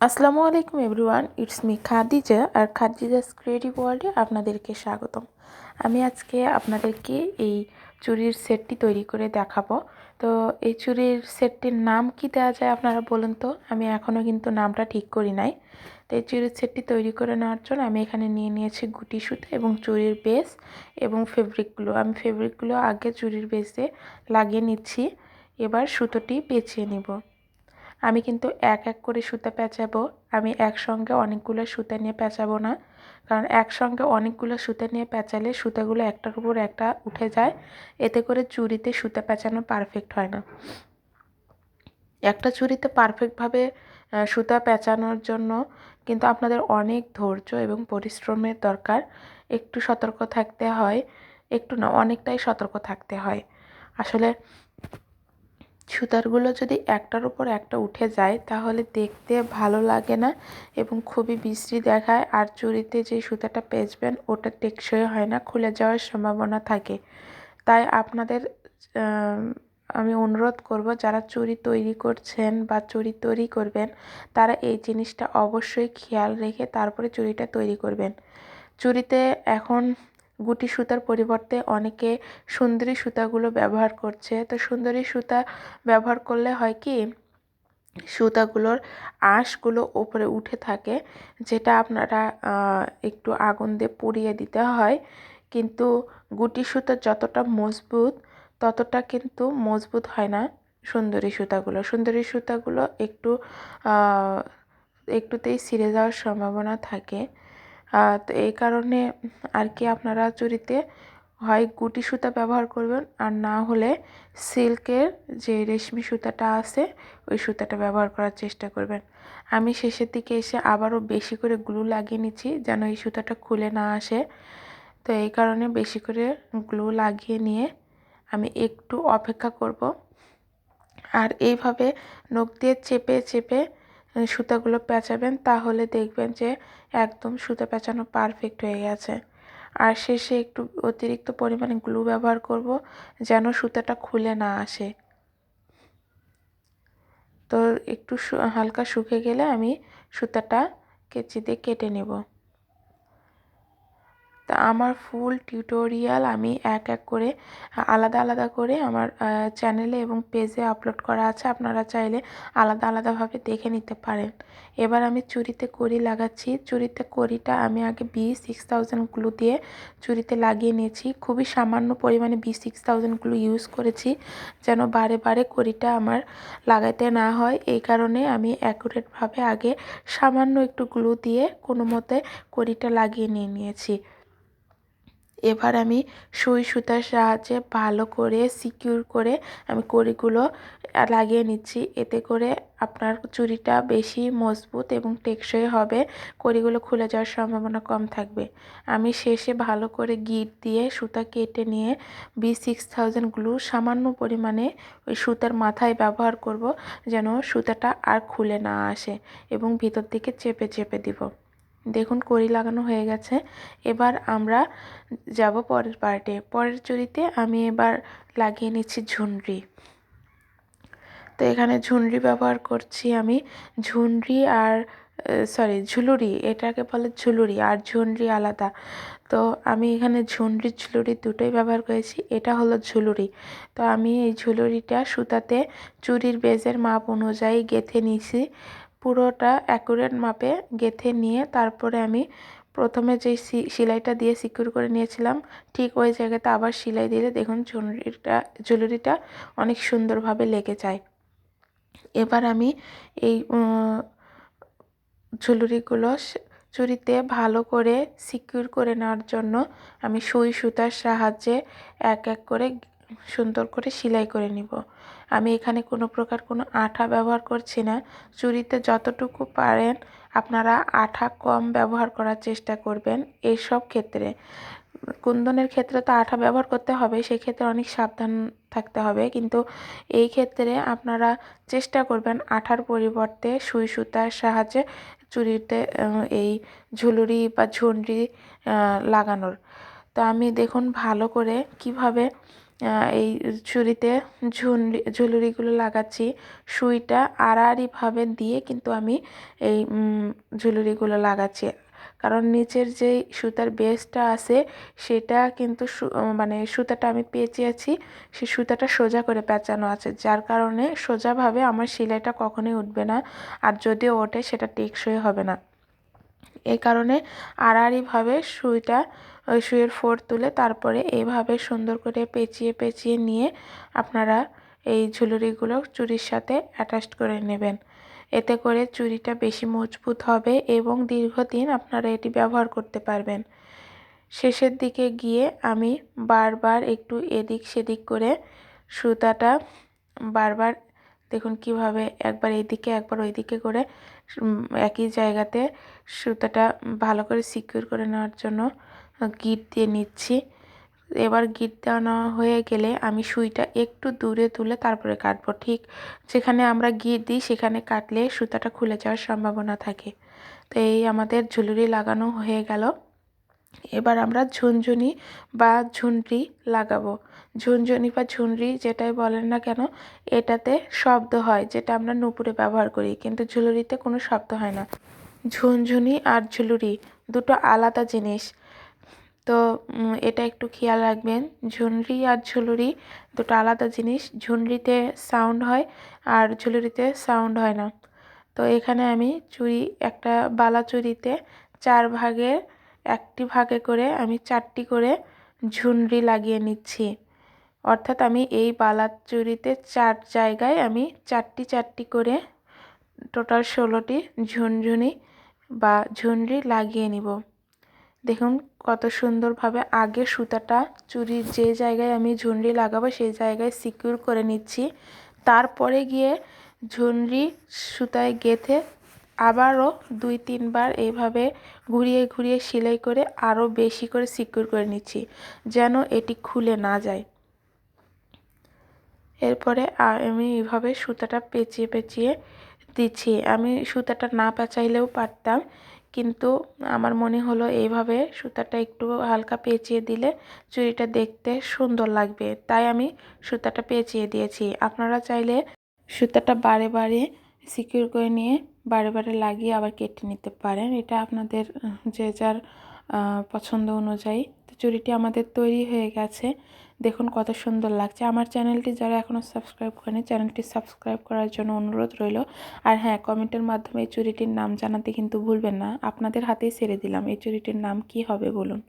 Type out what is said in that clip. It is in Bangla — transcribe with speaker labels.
Speaker 1: আসসালামু আলাইকুম এভরিওয়ান, ইটস মি খাদিজা আর খাদিজাস ক্রিয়েটিভ ওয়ার্ল্ডে আপনাদেরকে স্বাগতম। আমি আজকে আপনাদেরকে এই চুরির সেটটি তৈরি করে দেখাবো। তো এই চুরির সেটটির নাম কি দেওয়া যায় আপনারা বলুন তো? আমি এখনও কিন্তু নামটা ঠিক করি নাই। তো এই চুরির সেটটি তৈরি করে নেওয়ার জন্য আমি এখানে নিয়ে নিয়েছি গুটি সুতো এবং চুরির বেস এবং ফেব্রিকগুলো আমি ফেব্রিকগুলো আগে চুরির বেসে লাগিয়ে নিচ্ছি। এবার সুতোটি পেঁচিয়ে নিব। আমি কিন্তু এক এক করে সুতা পেঁচাবো। আমি একসঙ্গে অনেকগুলো সুতা নিয়ে পেঁচাবো না। কারণ একসঙ্গে অনেকগুলো সুতা নিয়ে পেঁচালে সুতাগুলো একটার উপর একটা উঠে যায়। এতে করে চুরিতে সুতা পেঁচানো পারফেক্ট হয় না। একটা চুরিতে পারফেক্টভাবে সুতা পেঁচানোর জন্য কিন্তু আপনাদের অনেক ধৈর্য এবং পরিশ্রমের দরকার। একটু সতর্ক থাকতে হয়। একটু না, অনেকটাই সতর্ক থাকতে হয়। আসলে সুতারগুলো যদি একটার উপর একটা উঠে যায়, তাহলে দেখতে ভালো লাগে না এবং খুবই বিশ্রী দেখায়। আর চুরিতে যে সুতাটা পেঁচবেন, ওটা টেকসই হয় না, খুলে যাওয়ার সম্ভাবনা থাকে। তাই আপনাদের আমি অনুরোধ করব, যারা চুরি তৈরি করছেন বা চুরি তৈরি করবেন, তারা এই জিনিসটা অবশ্যই খেয়াল রেখে তারপরে চুরিটা তৈরি করবেন। চুরিতে এখন গুটি সুতার পরিবর্তে অনেকে সুন্দরী সুতাগুলো ব্যবহার করছে। তো সুন্দরী সুতা ব্যবহার করলে হয় কি, সুতাগুলোর আঁশগুলো ওপরে উঠে থাকে, যেটা আপনারা একটু আগুন দিয়ে পুড়িয়ে দিতে হয়। কিন্তু গুটি সুতা যতটা মজবুত, ততটা কিন্তু মজবুত হয় না সুন্দরী সুতাগুলো। সুন্দরী সুতাগুলো একটু একটুতেই ছিঁড়ে যাওয়ার সম্ভাবনা থাকে। তো এই কারণে আর কি আপনারা চুরিতে হয় গুটি সুতা ব্যবহার করবেন আর না হলে সিল্কের যে রেশমি সুতাটা আছে, ওই সুতাটা ব্যবহার করার চেষ্টা করবেন। আমি শেষের দিকে এসে আবারও বেশি করে গ্লু লাগিয়ে নিচ্ছি যেন এই সুতাটা খুলে না আসে। তো এই কারণে বেশি করে গ্লু লাগিয়ে নিয়ে আমি একটু অপেক্ষা করব। আর এইভাবে নখ দিয়ে চেপে চেপে সুতাগুলো পেঁচাবেন, তাহলে দেখবেন যে একদম সুতা পেঁচানো পারফেক্ট হয়ে গেছে। আর শেষে একটু অতিরিক্ত পরিমাণে গ্লু ব্যবহার করব যেন সুতাটা খুলে না আসে। তো একটু হালকা শুকে গেলে আমি সুতাটা কেচি দিয়ে কেটে নেব। তা আমার ফুল টিউটোরিয়াল আমি এক এক করে, আলাদা আলাদা করে আমার চ্যানেলে এবং পেজে আপলোড করা আছে। আপনারা চাইলে আলাদা আলাদাভাবে দেখে নিতে পারেন। এবার আমি চুরিতে করি লাগাচ্ছি। চুরিতে করিটা আমি আগে বি সিক্স থাউজেন্ড গ্লু দিয়ে চুরিতে লাগিয়ে নিয়েছি। খুবই সামান্য পরিমাণে B six thousand glue use করেছি যেন বারে বারে করিটা আমার লাগাইতে না হয়। এই কারণে আমি অ্যাকুরেটভাবে আগে সামান্য একটু গ্লু দিয়ে কোনো মতে করিটা লাগিয়ে নিয়ে নিয়েছি। এবার আমি সুই সুতার সাহায্যে ভালো করে সিকিউর করে আমি কড়িগুলো লাগিয়ে নিচ্ছি। এতে করে আপনার চুরিটা বেশি মজবুত এবং টেকসই হবে, কড়িগুলো খুলে যাওয়ার সম্ভাবনা কম থাকবে। আমি শেষে ভালো করে গিট দিয়ে সুতা কেটে নিয়ে বি সিক্স থাউজেন্ড গ্লু সামান্য পরিমাণে ওই সুতার মাথায় ব্যবহার করব, যেন সুতাটা আর খুলে না আসে এবং ভিতর দিকে চেপে চেপে দিব। দেখুন, কড়ি লাগানো হয়ে গেছে। এবার আমরা যাব পরের পার্টে। পরের চুরিতে আমি এবার লাগিয়ে নিচ্ছি ঝুনরি। তো এখানে ঝুনরি ব্যবহার করছি আমি। ঝুনরি আর সরি ঝুলুরি। এটাকে বলে ঝুলুরি, আর ঝুনরি আলাদা। তো আমি এখানে ঝুনরি, ঝুলুরি দুটোই ব্যবহার করেছি। এটা হলো ঝুলুরি। তো আমি এই ঝুলুরিটা সুতাতে চুরির বেজের মাপ অনুযায়ী গেঁথে নিয়েছি। পুরোটা অ্যাকুরেট মাপে গেঁথে নিয়ে তারপরে আমি প্রথমে যেই সেলাইটা দিয়ে সিকিউর করে নিয়েছিলাম, ঠিক ওই জায়গাতে আবার সেলাই দিলে দেখুন ঝুলুরিটা ঝুলুরিটা অনেক সুন্দরভাবে লেগে যায়। এবার আমি এই ঝুলুরিগুলো চুরিতে ভালো করে সিকিউর করে নেওয়ার জন্য আমি সুই সুতার সাহায্যে এক এক করে সুন্দর করে সেলাই করে নিব। আমি এখানে কোনো প্রকার কোনো আঠা ব্যবহার করছি না। চুরিতে যতটুকু পারেন আপনারা আঠা কম ব্যবহার করার চেষ্টা করবেন এইসব ক্ষেত্রে। কুন্দনের ক্ষেত্রে তো আঠা ব্যবহার করতে হবে, সেক্ষেত্রে অনেক সাবধান থাকতে হবে। কিন্তু এই ক্ষেত্রে আপনারা চেষ্টা করবেন আঠার পরিবর্তে সুই সুতার সাহায্যে চুরিতে এই ঝুলুরি বা ঝুনরি লাগানোর। তো আমি দেখুন ভালো করে কীভাবে এই চুড়িতে ঝুনরি ঝুলুরিগুলো লাগাচ্ছি। সুইটা আড়াআড়িভাবে দিয়ে কিন্তু আমি এই ঝুলুরিগুলো লাগাচ্ছি। কারণ নিচের যে সুতার বেসটা আছে, সেটা কিন্তু মানে সুতাটা আমি পেঁচিয়েছি, সে সুতাটা সোজা করে পেঁচানো আছে। যার কারণে সোজাভাবে আমার সেলাইটা কখনোই উঠবে না, আর যদিও ওঠে, সেটা টেকসই হবে না। এই কারণে আড়াআড়িভাবে সুইটা ওই সুইয়ের ফোর তুলে তারপরে এইভাবে সুন্দর করে পেঁচিয়ে পেঁচিয়ে নিয়ে আপনারা এই ঝুলুরিগুলো চুরির সাথে অ্যাটাচ করে নেবেন। এতে করে চুড়িটা বেশি মজবুত হবে এবং দীর্ঘদিন আপনারা এটি ব্যবহার করতে পারবেন। শেষের দিকে গিয়ে আমি বারবার একটু এদিক সেদিক করে সুতাটা বারবার দেখুন কীভাবে একবার এদিকে একবার ওইদিকে করে একই জায়গাতে সুতাটা ভালো করে সিকিউর করে নেওয়ার জন্য গিট দিয়ে নিচ্ছি। এবার গিট দেওয়ানো হয়ে গেলে আমি সুইটা একটু দূরে তুলে তারপরে কাটবো। ঠিক যেখানে আমরা গিট দিই, সেখানে কাটলে সুতাটা খুলে যাওয়ার সম্ভাবনা থাকে। তো এই আমাদের ঝুলুরি লাগানো হয়ে গেল। এবার আমরা ঝুনঝুনি বা ঝুনরি লাগাবো। ঝুনঝুনি বা ঝুনরি যেটাই বলেন না কেন, এটাতে শব্দ হয়, যেটা আমরা নুপুরে ব্যবহার করি, কিন্তু ঝুলুরিতে কোনো শব্দ হয় না। ঝুনঝুনি আর ঝুলুরি দুটো আলাদা জিনিস। তো এটা একটু খেয়াল রাখবেন। ঝুনরি আর ঝুলুরি দুটো আলাদা জিনিস। ঝুনরিতে সাউন্ড হয় আর ঝুলুরিতে সাউন্ড হয় না। তো, এখানে আমি চুড়ি একটা বালা চুড়িতে চার ভাগের একটি ভাগে করে আমি চারটি করে ঝুনরি লাগিয়ে নিচ্ছি। অর্থাৎ আমি এই বালা চুড়িতে চার জায়গায় আমি চারটি চারটি করে টোটাল ষোলোটি ঝুনঝুনি বা ঝুনরি লাগিয়ে নিব। দেখুন কত সুন্দরভাবে আগে সুতাটা চুরির যে জায়গায় আমি ঝুনরি লাগাবো সেই জায়গায় সিকিউর করে নিচ্ছি। তারপরে গিয়ে ঝুনরি সুতায় গেঁথে আবারও দুই তিনবার এইভাবে ঘুরিয়ে ঘুরিয়ে সেলাই করে আরও বেশি করে সিকিউর করে নিচ্ছি যেন এটি খুলে না যায়। এরপরে আমি এইভাবে সুতাটা পেঁচিয়ে পেঁচিয়ে দিচ্ছি। আমি সুতাটা না পেঁচাইলেও পারতাম। কিন্তু আমার মনে হলো এইভাবে সুতাটা একটু হালকা পেঁচিয়ে দিলে চুড়িটা দেখতে সুন্দর লাগবে। তাই আমি সুতাটা পেঁচিয়ে দিয়েছি। আপনারা চাইলে সুতাটা বারে বারে সিকিউর করে নিয়ে বারে বারে লাগিয়ে আবার কেটে নিতে পারেন। এটা আপনাদের, যে যার পছন্দ অনুযায়ী। তো চুড়িটি আমাদের তৈরি হয়ে গেছে। দেখুন কত সুন্দর লাগছে। আমার চ্যানেলটি যারা এখনও সাবস্ক্রাইব করেনি, চ্যানেলটি সাবস্ক্রাইব করার জন্য অনুরোধ রইল। আর হ্যাঁ কমেন্টের মাধ্যমে এই চুরিটির নাম জানাতে কিন্তু ভুলবেন না। আপনাদের হাতেই ছেড়ে দিলাম। এই চুরিটির নাম কি হবে বলুন?